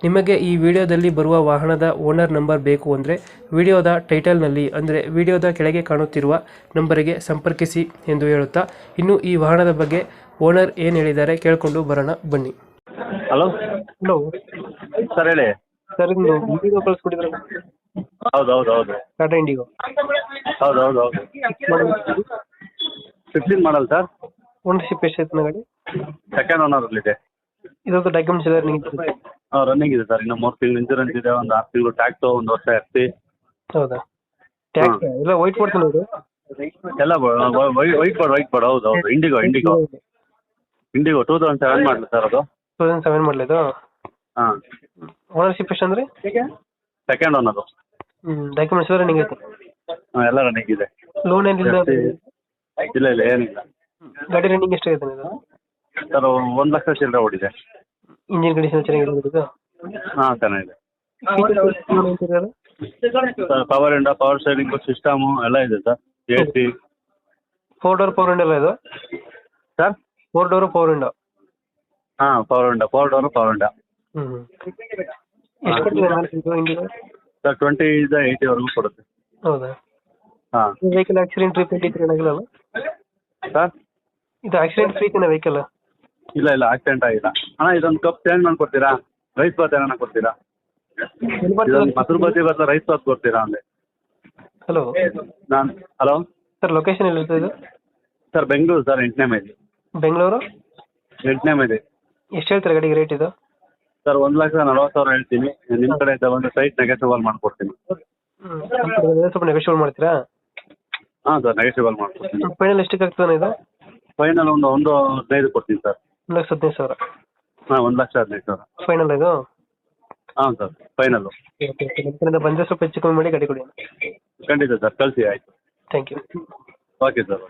ನಿಮಗೆ ಈ ವಿಡಿಯೋದಲ್ಲಿ ಬರುವ ವಾಹನದ ಓನರ್ ನಂಬರ್ ಬೇಕು ಅಂದರೆ ವಿಡಿಯೋದ ಟೈಟಲ್ನಲ್ಲಿ ಅಂದರೆ ವಿಡಿಯೋದ ಕೆಳಗೆ ಕಾಣುತ್ತಿರುವ ನಂಬರಿಗೆ ಸಂಪರ್ಕಿಸಿ ಎಂದು ಹೇಳುತ್ತಾ ಇನ್ನು ಈ ವಾಹನದ ಬಗ್ಗೆ ಓನರ್ ಏನು ಹೇಳಿದ್ದಾರೆ ಕೇಳಿಕೊಂಡು ಬರೋಣ ಬನ್ನಿ. ಹಲೋ? ಹಲೋ. ಸರ್ ಹೇಳಿ. ಸರ್ ಇದು ಇಂಡಿಗೋ ಕಳಿಸ್ಕೊಟ್ಟಿದ್ರೆ ಹೌದು ಹೌದು ಹೌದು ಟಾಟಾ ಇಂಡಿಗೋ ಹೌದು ಹೌದು ಹೌದು ಫಿಫ್ಟೀನ್ ಮಾಡಲ್ ಸರ್ ಓನರ್ಶಿಪ್ ಎಷ್ಟೈತೆ ಗಾಡಿ? ಸೆಕೆಂಡ್ ಓನರಲ್ಲಿದೆ ಇದೊಂದು ಡಾಕ್ಯುಮೆಂಟ್ಸ್ ಎಲ್ಲ ನಿಮಗೆ ರನ್ನಿಂಗ್ ಇದೆ ಸರ್ ಇನ್ನು ಮೂರು ತಿಂಗಳು ಇನ್ಸೂರೆನ್ಸ್ ಇದೆ. ಒಂದು ಆರು ತಿಂಗಳು ಟ್ಯಾಕ್ಸು ಒಂದು ವರ್ಷ ಎಫ್ ಸಿ ಹೌದಾ ಟ್ಯಾಕ್ಸ್ ಎಲ್ಲ ವೈಟ್ ಕೊಡ್ತೀನಿ ಇದು? ಎಲ್ಲ ವೈಟ್ ಬೋರ್ಡ್ ವೈಟ್ ಬೋರ್ಡ್ ಹೌದು ಹೌದು. Indigo Indigo Indigo two thousand seven ಮಾಡಲಿ ಸರ್ ಅದು. ಟೂ ತೌಸಂಡ್ ಸೆವೆನ್ ಮಾಡ್ಲಿ ಹಾಂ. ಓನರ್ಶಿಪ್ ಎಷ್ಟು ಅಂದ್ರೆ? ಸೆಕೆಂಡ್ ಓನರು ಹ್ಞೂ ಡಾಕ್ಯುಮೆಂಟ್ಸ್ ಎಲ್ಲ ರನ್ನಿಂಗ್ ಐತೆ ಹಾಂ ಎಲ್ಲ ರನ್ನಿಂಗ್ ಇದೆ. ಲೋನ್ ಏನಿಲ್ಲ ಇಲ್ಲ ಇಲ್ಲ ಏನಿಲ್ಲ. ಗಾಡಿ ರನ್ನಿಂಗ್ ಎಷ್ಟಾಗಿದೆ ಇದು? ಸರ್ ಒಂದು ಲಕ್ಷ ಚಿಲ್ಲರೆ ಓಡಿದೆ. ಇಂಜಿನ್ ಕಂಡೀಷನ್ ಚೆನ್ನಾಗಿರೋದು ಇದು? ಹಾಂ ಚೆನ್ನಾಗಿದೆ. ಸರ್ ಪವರ್ ಇಂಡ ಪವರ್ ಸ್ಟೇರಿಂಗು ಸಿಸ್ಟಮ್ ಎಲ್ಲ ಇದೆ sir A C four door power window ಇದು? Sir four door power window ಹಾ ಪವರ್ ಇಂಡ ಫೋರ್ ಡೋರು ಪವರ್ ಇಂಡ ಹ್ಮ್ ಎಷ್ಟು ಟ್ವೆಂಟಿ ಇದು ಸರ್ ಟ್ವೆಂಟಿಯಿಂದ ಏಯ್ಟಿವರೆಗೂ ಕೊಡುತ್ತೆ. ಹೌದಾ? ಹಾಂ. ವೆಹಿಕಲ್ ಆಕ್ಸಿಡೆಂಟ್ ರಿಪೇಂಟ್ ಇತ್ತು ಏನಾಗಿಲ್ಲ ಸರ್ ಇದು ಆಕ್ಸಿಡೆಂಟ್ ಫ್ರೀ ವೆಹಿಕಲ್ ಇಲ್ಲ ಇಲ್ಲ ಆಕ್ಸಿಡೆಂಟ್ ಆಗಿಲ್ಲ. ಅಣ್ಣ ಇದೊಂದು ಕಪ್ ಚೇಂಜ್ ಮಾಡ್ಕೊಡ್ತೀರಾ? ರೈಸ್ ಬಾತ್ ಏನಾನ ಕೊಡ್ತೀರಾ? ಇದೊಂದು ಮೊಸರು ಬಜ್ಜಿ ಬದಲು ರೈಸ್ ಬಾತ್ ಕೊಡ್ತೀರಾ ಅಂದ್ರೆ ಹಲೋ ನಾನು ಹಲೋ ಸರ್ ಲೊಕೇಶನ್ ಎಲ್ಲಿದೆ ಇದು? ಸರ್ ಬೆಂಗಳೂರು ಸರ್ ಎಂಟನೇ ಮೈಲಿ. ಬೆಂಗಳೂರು ಎಂಟನೇ ಮೈಲಿ. ಎಷ್ಟು ಹೇಳ್ತಾರೆ ಗಾಡಿಗೆ ರೇಟ್ ಇದು? ಸರ್ ಒಂದು ಲಕ್ಷ ನಲವತ್ತು ಸಾವಿರ ಹೇಳ್ತೀನಿ. ನಿಮ್ಮ ಕಡೆಯಿಂದ ಒಂದು ಸೈಟ್ ನೆಗೆಟಿವಲ್ ಮಾಡ್ಕೊಡ್ತೀನಿ. ಸ್ವಲ್ಪ ಸ್ವಲ್ಪ ನೆಗೆಟಿವಲ್ ಮಾಡ್ತೀರಾ? ಹಾ ಸರ್ ನೆಗೆಟಿವಲ್ ಮಾಡ್ಕೊಡ್ತೀನಿ. ಫೈನಲ್ ಎಷ್ಟಕ್ಕೆ ಆಗ್ತದೆ ಇದು? ಫೈನಲ್ ಒಂದು ಒಂದು ಹದಿನೈದು ಕೊಡ್ತೀನಿ ಸರ್ ಒಂದು ಲಕ್ಷ ಹದಿನೈದು ಸಾವಿರ. ಹಾಂ ಒಂದು ಲಕ್ಷ ಹದಿನೈದು ಸಾವಿರ. ಫೈನಲ್ ಇದು? ಹಾಂ ಸರ್ ಫೈನಲ್ ಓಕೆ ಓಕೆ ನಮ್ಮ ಕಡೆಯಿಂದ ಬಂದರೆ ಸ್ವಲ್ಪ ಹೆಚ್ಚು ಕಮ್ಮಿ ಮಾಡಿ ಗಾಡಿ ಕೊಡಿ. ಖಂಡಿತ ಸರ್ ಕಳಿಸಿ ಆಯಿತು. Thank you okay sir